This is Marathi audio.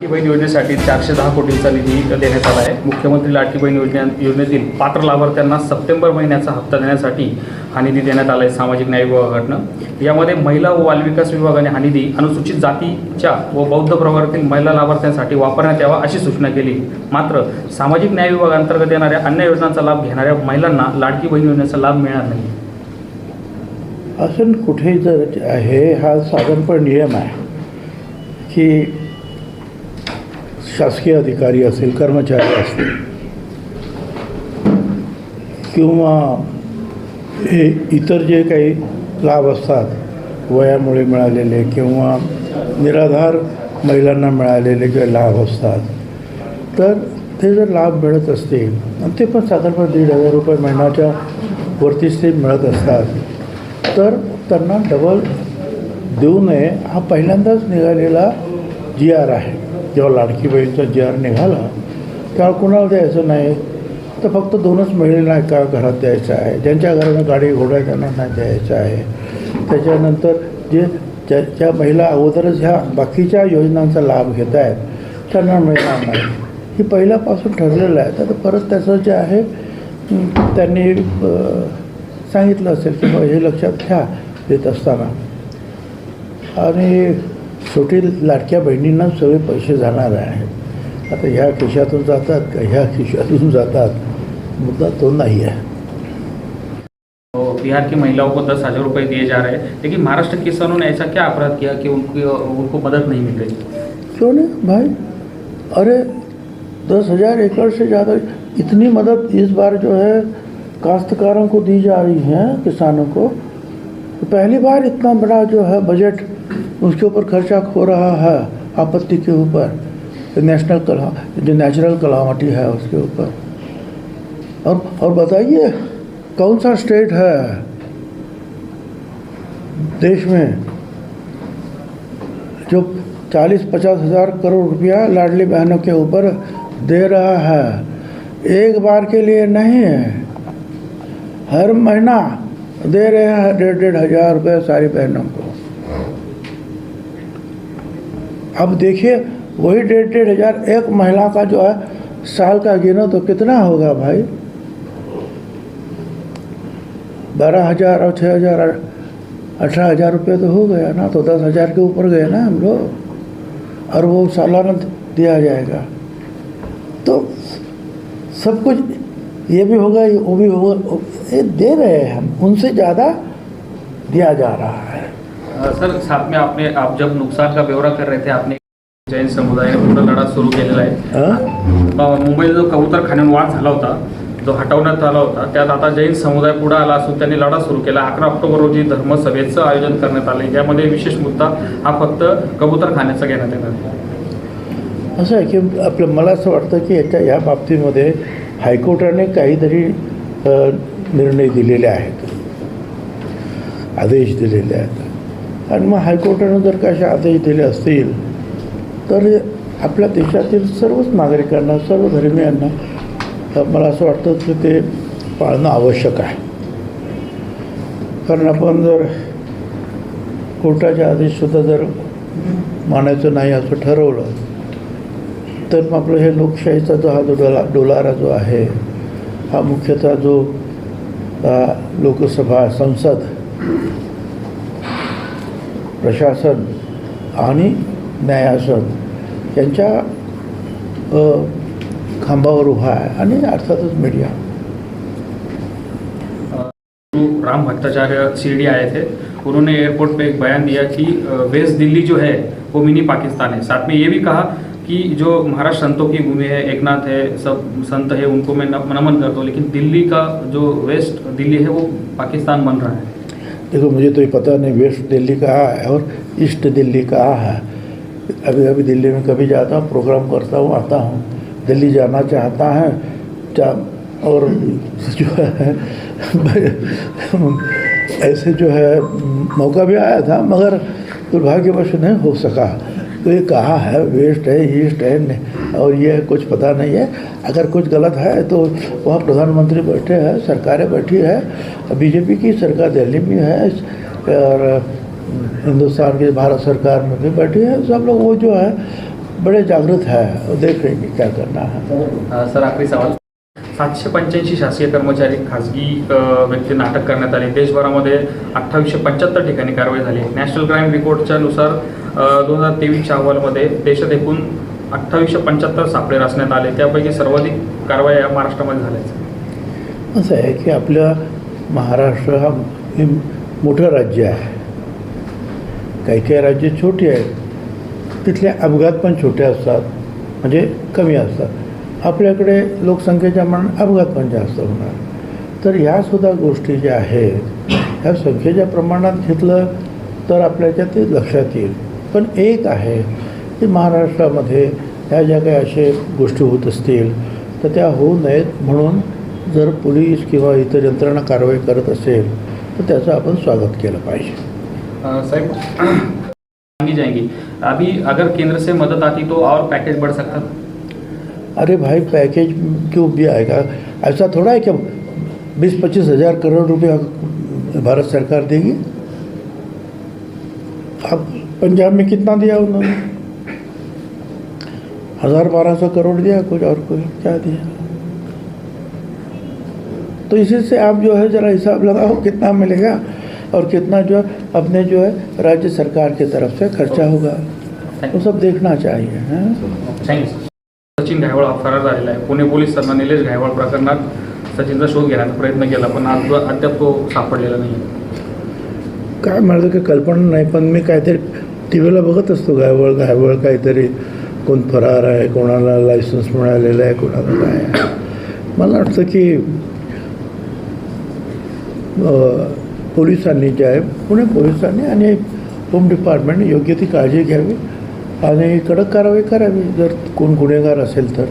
बहीण योजनेसाठी चारशे दहा कोटींचा निधी देण्यात आला आहे. मुख्यमंत्री लाडकी बहीण योजने योजनेतील पात्र लाभार्थ्यांना सप्टेंबर महिन्याचा हप्ता देण्यासाठी हा निधी देण्यात आला आहे सामाजिक न्याय विभागाकडनं यामध्ये महिला व बालविकास विभागाने हा निधी अनुसूचित जातीच्या व बौद्ध प्रवर्गातील महिला लाभार्थ्यांसाठी वापरण्यात यावा अशी सूचना केली. मात्र सामाजिक न्याय विभागांतर्गत येणाऱ्या अन्य योजनांचा लाभ घेणाऱ्या महिलांना लाडकी बहीण योजनेचा लाभ मिळणार नाही. असं कुठेही जर आहे हा साधारणपण नियम आहे की शासकीय अधिकारी असेल कर्मचारी असतील किंवा हे इतर जे काही लाभ असतात वयामुळे मिळालेले किंवा निराधार महिलांना मिळालेले जे लाभ असतात तर ते जर लाभ मिळत असतील आणि ते पण साधारणपणे दीड हजार रुपये महिन्याच्या वरतीच ते मिळत असतात तर त्यांना डबल देऊ नये हा पहिल्यांदाच निघालेला जी आर आहे. जेव्हा लाडकी बहीणचा जी आर निघाला तेव्हा कुणाला द्यायचं नाही? तर फक्त दोनच महिलेला एका घरात द्यायचं आहे. ज्यांच्या घरानं गाडी घोडा त्यांना नाही द्यायचं आहे. त्याच्यानंतर जे ज्या ज्या महिला अगोदरच ह्या बाकीच्या योजनांचा लाभ घेत आहेत त्यांना मिळणार नाही. ही पहिल्यापासून ठरलेलं आहे. तर परत त्याचं जे आहे त्यांनी सांगितलं असेल की हे लक्षात घ्या देत असताना. आणि शेवटी लाडक्या बहिणींना सगळे पैसे जाणार आहेत आता ह्या खिशातून जातात का ह्या खिशातून जातात? मुद्दा तो नाही आहे. तो बिहार की महिलाओं को दस हज़ार रुपये दिए जा रहे हैं। लेकिन महाराष्ट्र किसानों ने ऐसा क्या अपराध किया कि उनको उनको मदद नहीं मिल रही? क्यों नहीं? भाई अरे दस हजार एकड़ से ज़्यादा इतनी मदद इस बार जो है काश्तकारों को दी जा रही है किसानों को। तो पहली बार इतना बड़ा जो है बजट उसके ऊपर खर्चा हो रहा है आपत्ति के ऊपर। नेशनल कला जो नेचुरल कलामटी है उसके ऊपर। और और बताइए, कौन सा स्टेट है देश में जो चालीस पचास हज़ार करोड़ रुपया लाडली बहनों के ऊपर दे रहा है? एक बार के लिए नहीं है हर महीना दे रहे हैं डेढ़ डेढ़ हज़ार रुपये सारी बहनों को। अब देखिए, वही डेढ़ डेढ़ हज़ार एक महिला का जो है, साल का गिनो तो कितना होगा भाई? बारह हज़ार और छः हज़ार, अठारह हज़ार रुपये तो हो गया ना तो दस हज़ार के ऊपर गए ना हम लोग, और वो सालाना दिया जाएगा। तो सब कुछ ये भी होगा, ये वो भी होगा, ये दे रहे हैं हम, उनसे ज़्यादा दिया जा रहा है। सर साथ में आपने आप जब नुकसान का ब्यौरा कर रहे थे आपने जैन समुदायाने पूर्ण लढा सुरू केलेला आहे. मुंबईत जो कबूतर खाण्यावर वाद झाला होता जो हटवण्यात आला होता त्यात आता जैन समुदाय पुढे आला असून त्यांनी लढा सुरू केला. अकरा ऑक्टोबर रोजी धर्मसभेचं आयोजन करण्यात आले यामध्ये विशेष मुद्दा हा फक्त कबूतर खाण्याचा घेण्यात येणार. असं आहे की आपलं मला असं वाटतं की याच्या या बाबतीमध्ये हायकोर्टाने काहीतरी निर्णय दिलेले आहेत. आदेश दिलेले आहेत. आणि मग हायकोर्टानं जर का असे आदेश दिले असतील तर आपल्या देशातील सर्वच नागरिकांना सर्व धर्मियांना मला असं वाटतं की ते पाळणं आवश्यक आहे. कारण आपण जर कोर्टाचे आदेशसुद्धा जर मानायचं नाही असं ठरवलं तर मग आपलं हे लोकशाहीचा जो हा जो डोला डोलारा जो आहे हा मुख्यतः जो लोकसभा संसद प्रशासन आणि न्यायासन यांच्या खांबावर उभा आहे आणि अर्थातच मीडिया राम भट्टाचार्य शिरडी आए थे। उन्होंने एयरपोर्ट पे एक बयान दिया कि वेस्ट दिल्ली जो है, वो मिनी पाकिस्तान है। साथ में ये भी कहा कि जो महाराष्ट्र संतों की भूमि है, एकनाथ है, सब संत है, उनको मैं नमन करता हूँ, लेकिन दिल्ली का जो वेस्ट दिल्ली है, वो पाकिस्तान बन रहा है। देखो, मुझे तो ये पता नहीं, वेस्ट दिल्ली कहाँ है और ईस्ट दिल्ली कहाँ है। अभी अभी दिल्ली में कभी जाता हूँ, प्रोग्राम करता हूँ, आता हूँ। दिल्ली जाना चाहता है चा और जो है, ऐसे जो है, मौका भी आया था, मगर दुर्भाग्यवश नहीं हो सका। तो ये कहाँ है, वेस्ट है, ईस्ट है और ये कुछ पता नहीं है। अगर कुछ गलत है तो वहाँ प्रधानमंत्री बैठे हैं सरकारें बैठी है बीजेपी की सरकार दिल्ली में है और हिंदुस्तान की भारत सरकार में भी बैठी है। सब लोग वो जो है बड़े जागृत है और हैं क्या करना है। अ, सर आखिरी सवाल। सातशे पंच्याऐंशी शासकीय कर्मचारी खासगी व्यक्तींना अटक करण्यात आली. देशभरामध्ये अठ्ठावीसशे पंच्याहत्तर ठिकाणी कारवाई झाली. नॅशनल क्राईम रिपोर्टच्या नुसार दोन हज़ार तेवीसच्या अहवालमध्ये देशात एकूण अठ्ठावीसशे पंच्याहत्तर सापळे रचण्यात आले. त्यापैकी सर्वाधिक कारवाया या महाराष्ट्रामध्ये झाल्या असं आहे की आपलं महाराष्ट्र हा हे मोठं राज्य आहे. काही काही राज्य छोटी आहेत. तिथले अपघात पण छोटे असतात. म्हणजे कमी असतात. आपल्याकडे लोकसंख्येच्या मनात अपघात पण जास्त होणार. तर ह्यासुद्धा गोष्टी ज्या आहेत ह्या संख्येच्या प्रमाणात घेतलं तर आपल्याच्या ते लक्षात येईल. पण एक आहे की महाराष्ट्रामध्ये ह्या ज्या काही असे गोष्टी होत असतील तर त्या होऊ नयेत म्हणून जर पोलीस किंवा इतर यंत्रणा कारवाई करत असेल तर त्याचं आपण स्वागत केलं पाहिजे. अ, साहब मांगी जाएंगी अभी अगर केंद्र से मदद आती तो और पैकेज बढ़ सकता? था अरे भाई पैकेज क्यों भी आएगा? ऐसा थोड़ा है कि बीस पच्चीस हजार करोड़ रुपया भारत सरकार देगी? अब पंजाब में कितना दिया उन्होंने? हजार बारह सौ करोड़ दिया कुछ और कुछ क्या दिया? तो इसी से आप जो है ज़रा हिसाब लगाओ कितना मिलेगा और कितना जो है अपने जो है राज्य सरकार की तरफ से खर्चा होगा। वो सब देखना चाहिए हैं? सचिन घायवळ फरार झालेला आहे. पुणे पोलिसांना निलेश घायवळ प्रकरणात सचिनचा शोध घेण्याचा प्रयत्न केला पण आज अद्याप तो सापडलेला नाही काय माझं काही कल्पना नाही पण मी काहीतरी टी व्हीला बघत असतो गायवळ गायवळ काहीतरी. कोण फरार आहे कोणाला लायसन्स मिळालेलं आहे कोणाला काय मला वाटतं की पोलिसांनी जे आहे पुणे पोलिसांनी आणि होम डिपार्टमेंटने योग्य ती काळजी घ्यावी आणि कडक कारवाई करावी. जर कोण गुन्हेगार असेल तर.